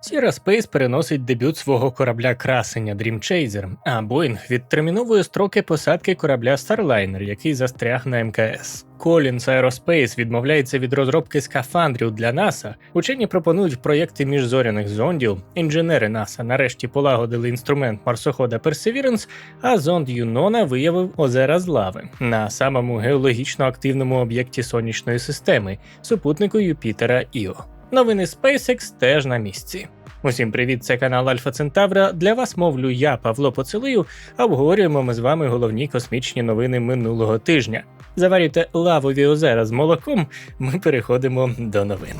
Sierra Space переносить дебют свого корабля красення Dream Chaser, а Boeing відтерміновує строки посадки корабля Starliner, який застряг на МКС. Collins Aerospace відмовляється від розробки скафандрів для НАСА. Учені пропонують проєкти міжзоряних зондів. Інженери НАСА нарешті полагодили інструмент марсохода Perseverance, а зонд Юнона виявив озера з лави на самому геологічно активному об'єкті сонячної системи супутнику Юпітера Іо. Новини SpaceX теж на місці. Усім привіт, це канал Альфа Центавра. Для вас мовлю я, Павло Поцелую, а обговорюємо ми з вами головні космічні новини минулого тижня. Заварюйте лавові озера з молоком. Ми переходимо до новин.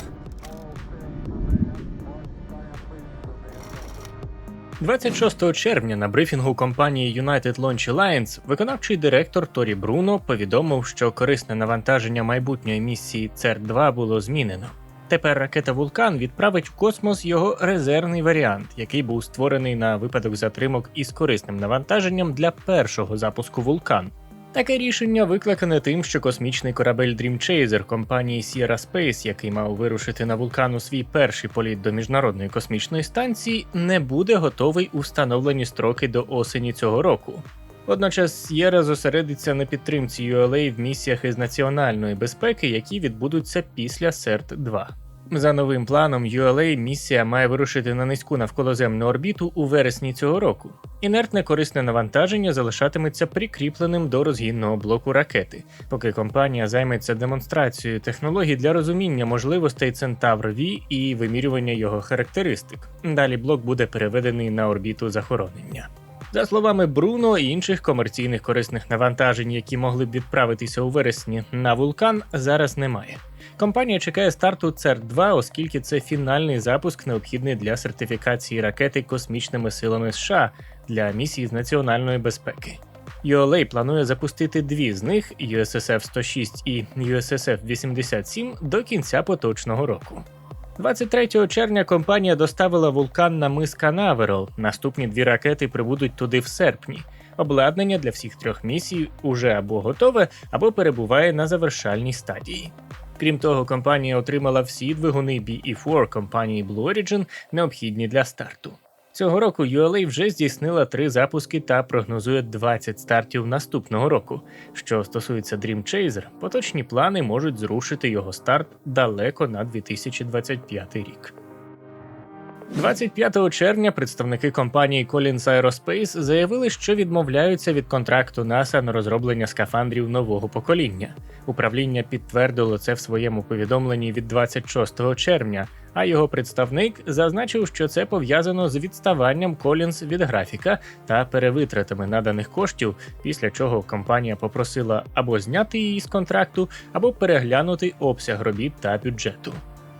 26 червня на брифінгу компанії United Launch Alliance виконавчий директор Торі Бруно повідомив, що корисне навантаження майбутньої місії ЦЕР-2 було змінено. Тепер ракета Вулкан відправить в космос його резервний варіант, який був створений на випадок затримок із корисним навантаженням для першого запуску Вулкан. Таке рішення викликане тим, що космічний корабель Dream Chaser компанії Sierra Space, який мав вирушити на вулкан у свій перший політ до міжнародної космічної станції, не буде готовий у встановлені строки до осені цього року. Водночас Sierra зосередиться на підтримці ULA в місіях із національної безпеки, які відбудуться після CERT 2 за новим планом, ULA місія має вирушити на низьку навколоземну орбіту у вересні цього року. Інертне корисне навантаження залишатиметься прикріпленим до розгінного блоку ракети, поки компанія займеться демонстрацією технологій для розуміння можливостей Centaur V і вимірювання його характеристик. Далі блок буде переведений на орбіту захоронення. За словами Бруно і інших комерційних корисних навантажень, які могли б відправитися у вересні на вулкан, зараз немає. Компанія чекає старту цер 2 оскільки це фінальний запуск, необхідний для сертифікації ракети космічними силами США для місії з національної безпеки. ULA планує запустити дві з них USSF 106 і USSF 87 до кінця поточного року. 23 червня компанія доставила вулкан на мис Канаверал. Наступні дві ракети прибудуть туди в серпні. Обладнання для всіх трьох місій уже або готове, або перебуває на завершальній стадії. Крім того, компанія отримала всі двигуни BE4 компанії Blue Origin, необхідні для старту. Цього року ULA вже здійснила три запуски та прогнозує 20 стартів наступного року. Що стосується Dream Chaser, поточні плани можуть зрушити його старт далеко на 2025 рік. 25 червня представники компанії Collins Aerospace заявили, що відмовляються від контракту НАСА на розроблення скафандрів нового покоління. Управління підтвердило це в своєму повідомленні від 26 червня, а його представник зазначив, що це пов'язано з відставанням Collins від графіка та перевитратами наданих коштів, після чого компанія попросила або зняти її з контракту, або переглянути обсяг робіт та бюджету.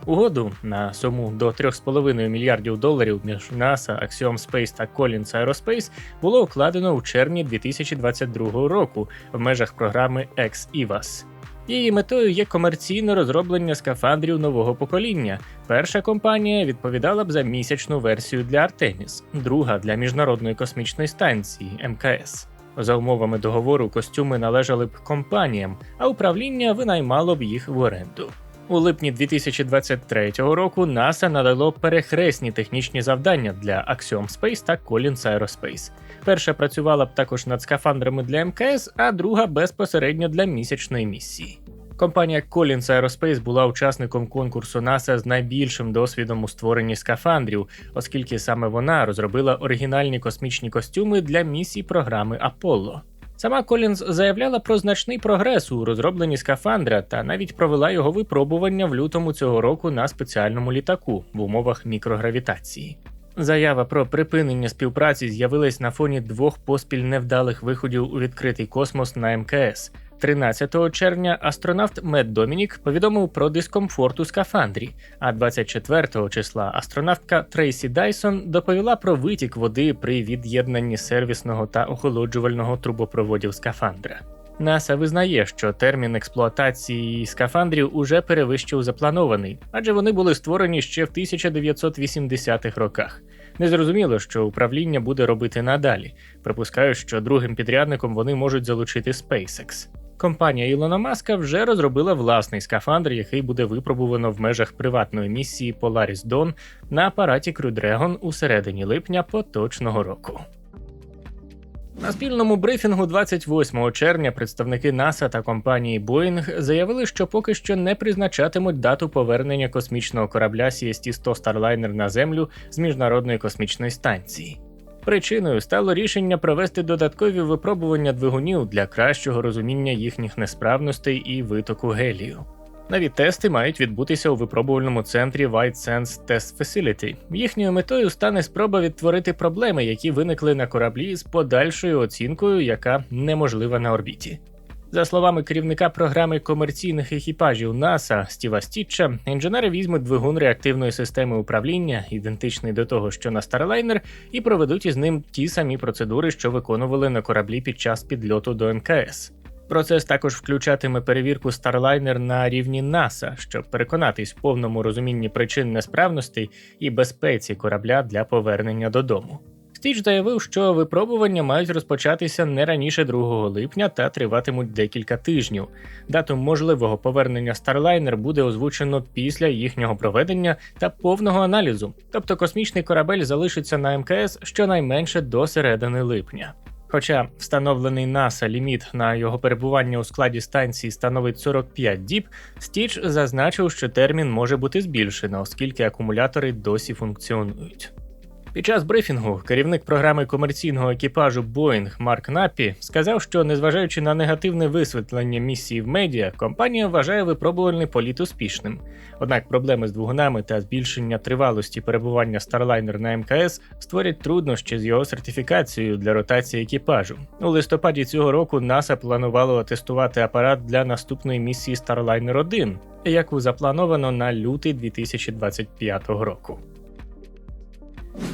Угоду на суму до 3,5 мільярдів доларів між NASA, Axiom Space та Collins Aerospace було укладено у червні 2022 року в межах програми Ex-IVAS. Її метою є комерційне розроблення скафандрів нового покоління. Перша компанія відповідала б за місячну версію для Artemis, друга для міжнародної космічної станції МКС. За умовами договору костюми належали б компаніям, а управління винаймало б їх в оренду. У липні 2023 року НАСА надало перехресні технічні завдання для Axiom Space та Collins Aerospace. Перша працювала б також над скафандрами для МКС, а друга безпосередньо для місячної місії. Компанія Collins Aerospace була учасником конкурсу НАСА з найбільшим досвідом у створенні скафандрів, оскільки саме вона розробила оригінальні космічні костюми для місій програми Аполло. Сама Колінз заявляла про значний прогрес у розробленні скафандра та навіть провела його випробування в лютому цього року на спеціальному літаку в умовах мікрогравітації. Заява про припинення співпраці з'явилась на фоні двох поспіль невдалих виходів у відкритий космос на МКС. 13 червня астронавт Мед Домінік повідомив про дискомфорт у скафандрі, а 24 числа астронавтка Трейсі Дайсон доповіла про витік води при від'єднанні сервісного та охолоджувального трубопроводів скафандра. НАСА визнає, що термін експлуатації скафандрів уже перевищив запланований, адже вони були створені ще в 1980-х роках. Незрозуміло, що управління буде робити надалі. Припускаю, що другим підрядником вони можуть залучити SpaceX. Компанія Ілона Маска вже розробила власний скафандр, який буде випробувано в межах приватної місії Polaris Dawn на апараті Crew Dragon у середині липня поточного року. На спільному брифінгу 28 червня представники НАСА та компанії Boeing заявили, що поки що не призначатимуть дату повернення космічного корабля CST-100 Starliner на Землю з міжнародної космічної станції. Причиною стало рішення провести додаткові випробування двигунів для кращого розуміння їхніх несправностей і витоку гелію. Нові тести мають відбутися у випробувальному центрі White Sands Test Facility. Їхньою метою стане спроба відтворити проблеми, які виникли на кораблі з подальшою оцінкою, яка неможлива на орбіті. За словами керівника програми комерційних екіпажів НАСА Стіва Стітча, інженери візьмуть двигун реактивної системи управління, ідентичний до того, що на Starliner, і проведуть із ним ті самі процедури, що виконували на кораблі під час підльоту до МКС. Процес також включатиме перевірку Starliner на рівні НАСА, щоб переконатись в повному розумінні причин несправностей і безпеці корабля для повернення додому. Стіч заявив, що випробування мають розпочатися не раніше 2 липня та триватимуть декілька тижнів. Дату можливого повернення Starliner буде озвучено після їхнього проведення та повного аналізу, тобто космічний корабель залишиться на МКС щонайменше до середини липня. Хоча встановлений НАСА ліміт на його перебування у складі станції становить 45 діб, Стіч зазначив, що термін може бути збільшено, оскільки акумулятори досі функціонують. Під час брифінгу керівник програми комерційного екіпажу Boeing Марк Наппі сказав, що незважаючи на негативне висвітлення місії в медіа, компанія вважає випробувальний політ успішним. Однак проблеми з двигунами та збільшення тривалості перебування Starliner на МКС створять труднощі з його сертифікацією для ротації екіпажу. У листопаді цього року НАСА планувало тестувати апарат для наступної місії Starliner 1, яку заплановано на лютий 2025 року.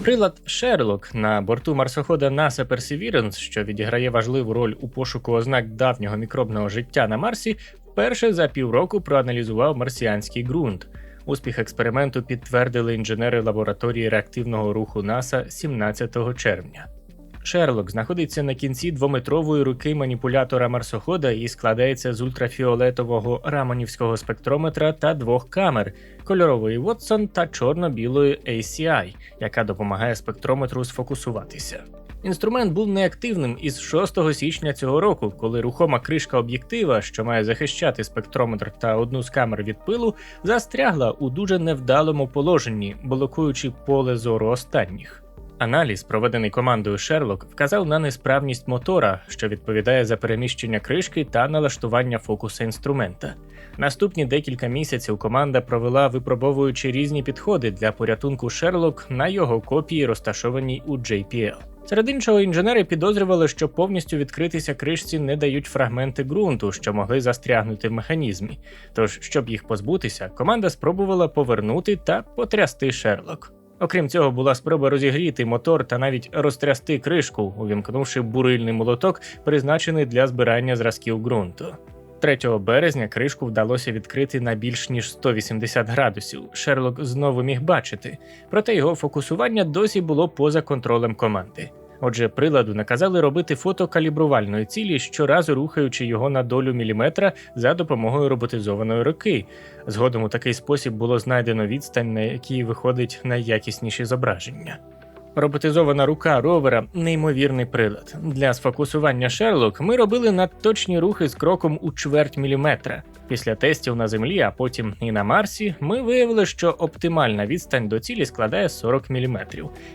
Прилад Шерлок на борту марсохода NASA Perseverance, що відіграє важливу роль у пошуку ознак давнього мікробного життя на Марсі, вперше за півроку проаналізував марсіанський ґрунт. Успіх експерименту підтвердили інженери лабораторії реактивного руху НАСА 17 червня. Шерлок знаходиться на кінці двометрової руки маніпулятора марсохода і складається з ультрафіолетового раманівського спектрометра та двох камер кольорової Watson та чорно-білої ACI, яка допомагає спектрометру сфокусуватися. Інструмент був неактивним із 6 січня цього року, коли рухома кришка об'єктива, що має захищати спектрометр та одну з камер від пилу, застрягла у дуже невдалому положенні, блокуючи поле зору останніх. Аналіз, проведений командою Sherlock, вказав на несправність мотора, що відповідає за переміщення кришки та налаштування фокуса інструмента. Наступні декілька місяців команда провела випробовуючи різні підходи для порятунку Sherlock на його копії, розташованій у JPL. Серед іншого, інженери підозрювали, що повністю відкритися кришці не дають фрагменти ґрунту, що могли застрягнути в механізмі. Тож, щоб їх позбутися, команда спробувала повернути та потрясти Шерлок. Окрім цього, була спроба розігріти мотор та навіть розтрясти кришку, увімкнувши бурильний молоток, призначений для збирання зразків ґрунту. 3 березня кришку вдалося відкрити на більш ніж 180 градусів. Шерлок знову міг бачити, проте його фокусування досі було поза контролем команди. Отже, приладу наказали робити фото калібрувальної цілі, щоразу рухаючи його на долю міліметра за допомогою роботизованої руки. Згодом у такий спосіб було знайдено відстань, на якій виходить найякісніші зображення. Роботизована рука ровера неймовірний прилад. Для сфокусування Шерлок ми робили надточні рухи з кроком у чверть міліметра. Після тестів на землі, а потім і на Марсі, ми виявили, що оптимальна відстань до цілі складає 40 мм,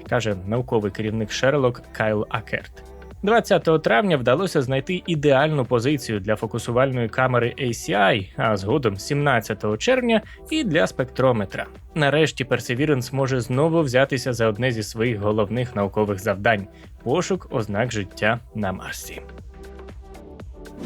каже науковий керівник Шерлок Кайл Акерт. 20 травня вдалося знайти ідеальну позицію для фокусувальної камери ACI, а згодом 17 червня і для спектрометра. Нарешті Perseverance може знову взятися за одне зі своїх головних наукових завдань пошук ознак життя на Марсі.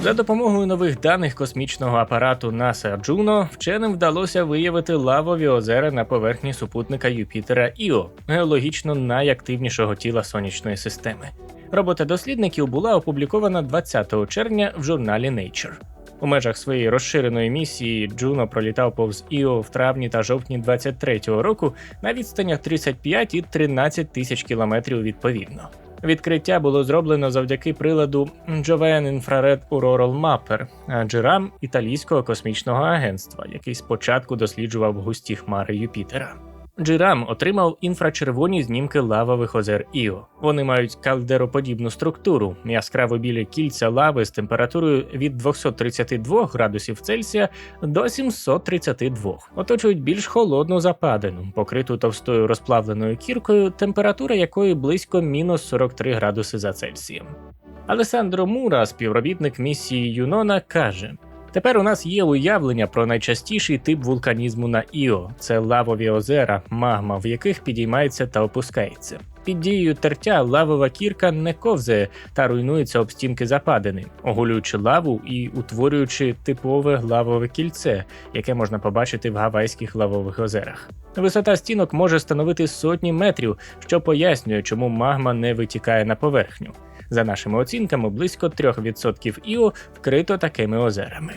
За допомогою нових даних космічного апарату NASA Juno вченим вдалося виявити лавові озера на поверхні супутника Юпітера Іо, геологічно найактивнішого тіла сонячної системи. Робота дослідників була опублікована 20 червня в журналі Nature. У межах своєї розширеної місії Джуно пролітав повз Іо в травні та жовтні 23-го року на відстанях 35 і 13 тисяч кілометрів відповідно. Відкриття було зроблено завдяки приладу Jovian Infrared Auroral Mapper JIRAM італійського космічного агентства, який спочатку досліджував густі хмари Юпітера. Джирам отримав інфрачервоні знімки лавових озер Іо. Вони мають кальдероподібну структуру, яскраво білі кільця лави з температурою від 232 градусів Цельсія до 732. Оточують більш холодну западину, покриту товстою розплавленою кіркою, температура якої близько мінус 43 градуси за Цельсієм. Алесандро Мура, співробітник місії Юнона, каже. Тепер у нас є уявлення про найчастіший тип вулканізму на Іо це лавові озера, магма, в яких підіймається та опускається. Під дією тертя лавова кірка не ковзає та руйнується об стінки западини, оголюючи лаву і утворюючи типове лавове кільце, яке можна побачити в гавайських лавових озерах. Висота стінок може становити сотні метрів, що пояснює, чому магма не витікає на поверхню. За нашими оцінками, близько 3% Іо вкрито такими озерами.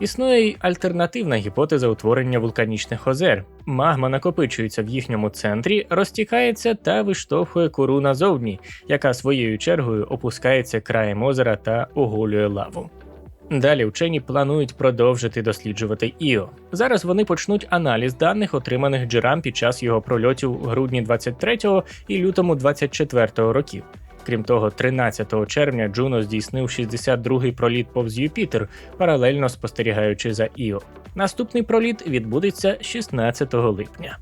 Існує й альтернативна гіпотеза утворення вулканічних озер. Магма накопичується в їхньому центрі, розтікається та виштовхує кору назовні, яка своєю чергою опускається краєм озера та оголює лаву. Далі вчені планують продовжити досліджувати Іо. Зараз вони почнуть аналіз даних, отриманих джерам під час його прольотів в грудні 23 і лютому 24 років. Крім того, 13 червня Джуно здійснив 62-й проліт повз Юпітер, паралельно спостерігаючи за Іо. Наступний проліт відбудеться 16 липня.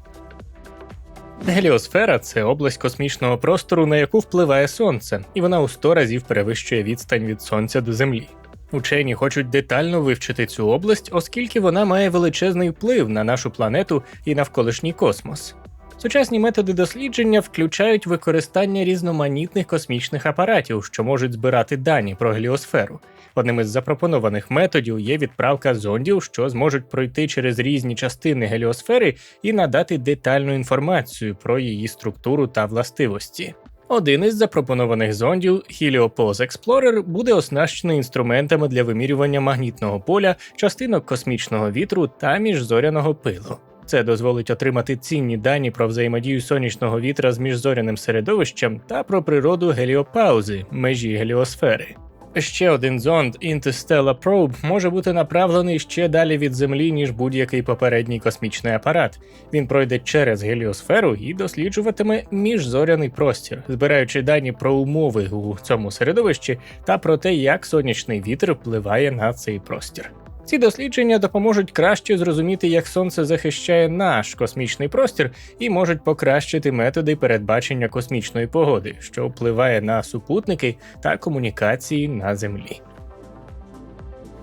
Геліосфера це область космічного простору, на яку впливає сонце, і вона у 100 разів перевищує відстань від сонця до Землі. Учені хочуть детально вивчити цю область, оскільки вона має величезний вплив на нашу планету і навколишній космос. Сучасні методи дослідження включають використання різноманітних космічних апаратів, що можуть збирати дані про геліосферу. Одним із запропонованих методів є відправка зондів, що зможуть пройти через різні частини геліосфери і надати детальну інформацію про її структуру та властивості. Один із запропонованих зондів Heliopause Explorer буде оснащений інструментами для вимірювання магнітного поля, частинок космічного вітру та міжзоряного пилу. Це дозволить отримати цінні дані про взаємодію сонячного вітра з міжзоряним середовищем та про природу геліопаузи, межі геліосфери. Ще один зонд Interstellar Probe може бути направлений ще далі від Землі, ніж будь-який попередній космічний апарат. Він пройде через геліосферу і досліджуватиме міжзоряний простір, збираючи дані про умови у цьому середовищі та про те, як сонячний вітер впливає на цей простір. Ці дослідження допоможуть краще зрозуміти, як сонце захищає наш космічний простір, і можуть покращити методи передбачення космічної погоди, що впливає на супутники та комунікації на Землі.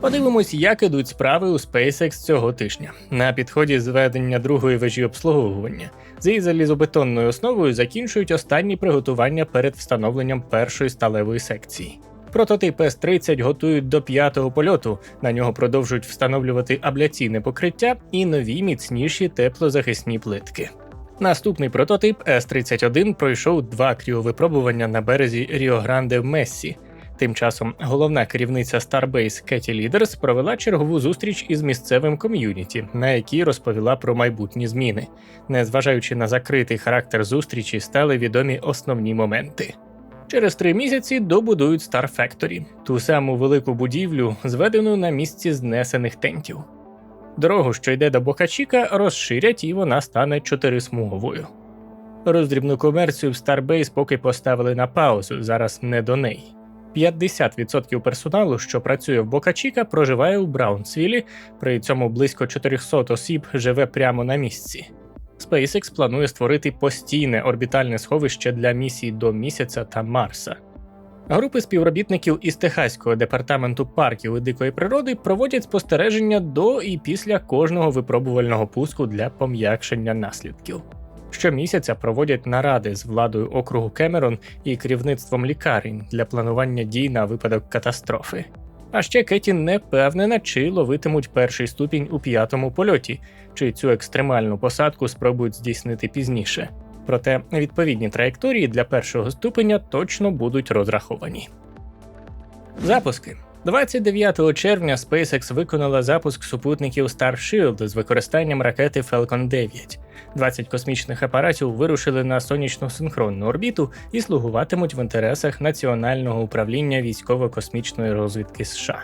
Подивимось, як ідуть справи у SpaceX цього тижня. На підході зведення другої вежі обслуговування з її залізобетонною основою закінчують останні приготування перед встановленням першої сталевої секції. Прототип С-30 готують до п'ятого польоту. На нього продовжують встановлювати абляційне покриття і нові міцніші теплозахисні плитки. Наступний прототип С-31 пройшов два кріовипробування на березі Ріо Гранде в Мессі. Тим часом головна керівниця Starbase Кеті Лідерс провела чергову зустріч із місцевим ком'юніті, на якій розповіла про майбутні зміни. Незважаючи на закритий характер зустрічі, стали відомі основні моменти. Через три місяці добудують Star Factory, ту саму велику будівлю, зведену на місці знесених тентів. Дорогу, що йде до Бокачіка, розширять і вона стане чотирисмуговою. Роздрібну комерцію в Starbase поки поставили на паузу, зараз не до неї. 50% персоналу, що працює в Бокачіка, проживає у Браунсвілі, при цьому близько 400 осіб живе прямо на місці. SpaceX планує створити постійне орбітальне сховище для місій до місяця та Марса. Групи співробітників із Техаського департаменту парків і дикої природи проводять спостереження до і після кожного випробувального пуску для пом'якшення наслідків. Щомісяця проводять наради з владою округу Кемерон і керівництвом лікарень для планування дій на випадок катастрофи. А ще Кеті не впевнена, чи ловитимуть перший ступінь у п'ятому польоті, чи цю екстремальну посадку спробують здійснити пізніше. Проте відповідні траєкторії для першого ступеня точно будуть розраховані. Запуски 29 червня SpaceX виконала запуск супутників Starship з використанням ракети Falcon 9. 20 космічних апаратів вирушили на сонячну синхронну орбіту і слугуватимуть в інтересах Національного управління військово-космічної розвідки США.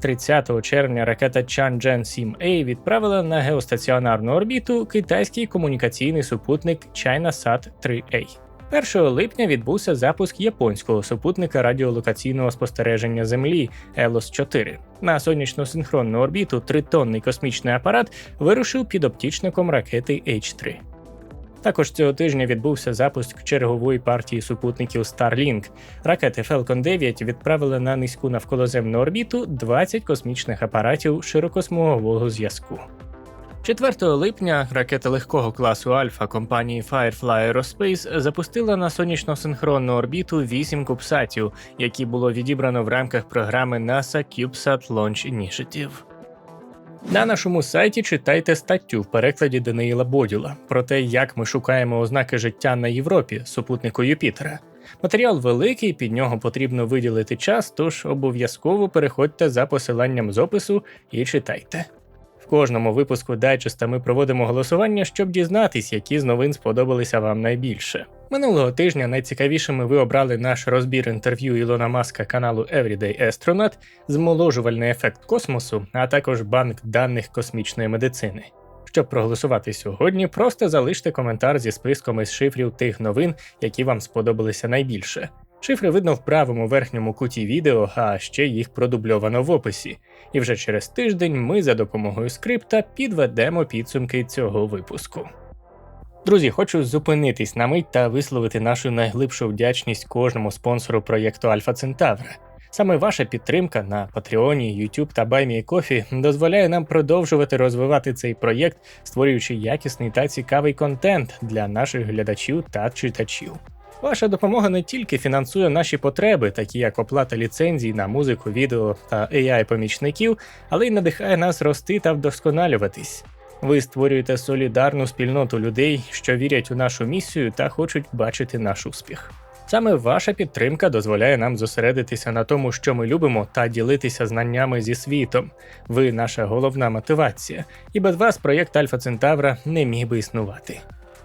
30 червня ракета Chang'e 7A відправила на геостаціонарну орбіту китайський комунікаційний супутник ChinaSat 3A. 1 липня відбувся запуск японського супутника радіолокаційного спостереження Землі Елос 4 на сонячну синхронну орбіту тритонний космічний апарат вирушив під оптічником ракети H3. Також цього тижня відбувся запуск чергової партії супутників Starlink. Ракети Falcon 9 відправили на низьку навколоземну орбіту 20 космічних апаратів широкосмугового зв'язку. 4 липня ракета легкого класу Альфа компанії Firefly Aerospace запустила на сонячно-синхронну орбіту 8 кубсатів, які було відібрано в рамках програми NASA CubeSat Launch Initiative. На нашому сайті читайте статтю в перекладі Даниїла Бодюла про те, як ми шукаємо ознаки життя на Європі, супутнику Юпітера. Матеріал великий, під нього потрібно виділити час, тож обов'язково переходьте за посиланням з опису і читайте. В кожному випуску дайджеста ми проводимо голосування, щоб дізнатись, які з новин сподобалися вам найбільше. Минулого тижня найцікавішими ви обрали наш розбір інтерв'ю Ілона Маска каналу Everyday Astronaut, змоложувальний ефект космосу, а також банк даних космічної медицини. Щоб проголосувати сьогодні, просто залиште коментар зі списком із шифрів тих новин, які вам сподобалися найбільше. Шифри видно в правому верхньому куті відео, а ще їх продубльовано в описі. І вже через тиждень ми за допомогою скрипта підведемо підсумки цього випуску. Друзі, хочу зупинитись на мить та висловити нашу найглибшу вдячність кожному спонсору проєкту Альфа Центавра. Саме ваша підтримка на Патреоні, YouTube та BuyMeCoffee дозволяє нам продовжувати розвивати цей проєкт, створюючи якісний та цікавий контент для наших глядачів та читачів. Ваша допомога не тільки фінансує наші потреби, такі як оплата ліцензій на музику, відео та AI-помічників, але й надихає нас рости та вдосконалюватись. Ви створюєте солідарну спільноту людей, що вірять у нашу місію та хочуть бачити наш успіх. Саме ваша підтримка дозволяє нам зосередитися на тому, що ми любимо, та ділитися знаннями зі світом. Ви наша головна мотивація, і без вас проєкт Альфа Центавра не міг би існувати.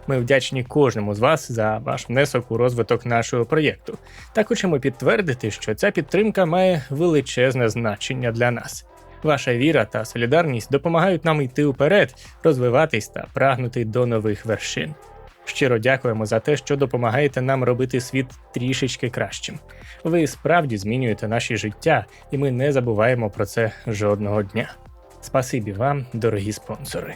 Ми вдячні кожному з вас за ваш внесок у розвиток нашого проєкту та хочемо підтвердити, що ця підтримка має величезне значення для нас. Ваша віра та солідарність допомагають нам йти вперед, розвиватись та прагнути до нових вершин. Щиро дякуємо за те, що допомагаєте нам робити світ трішечки кращим. Ви справді змінюєте наші життя, і ми не забуваємо про це жодного дня. Спасибі вам, дорогі спонсори.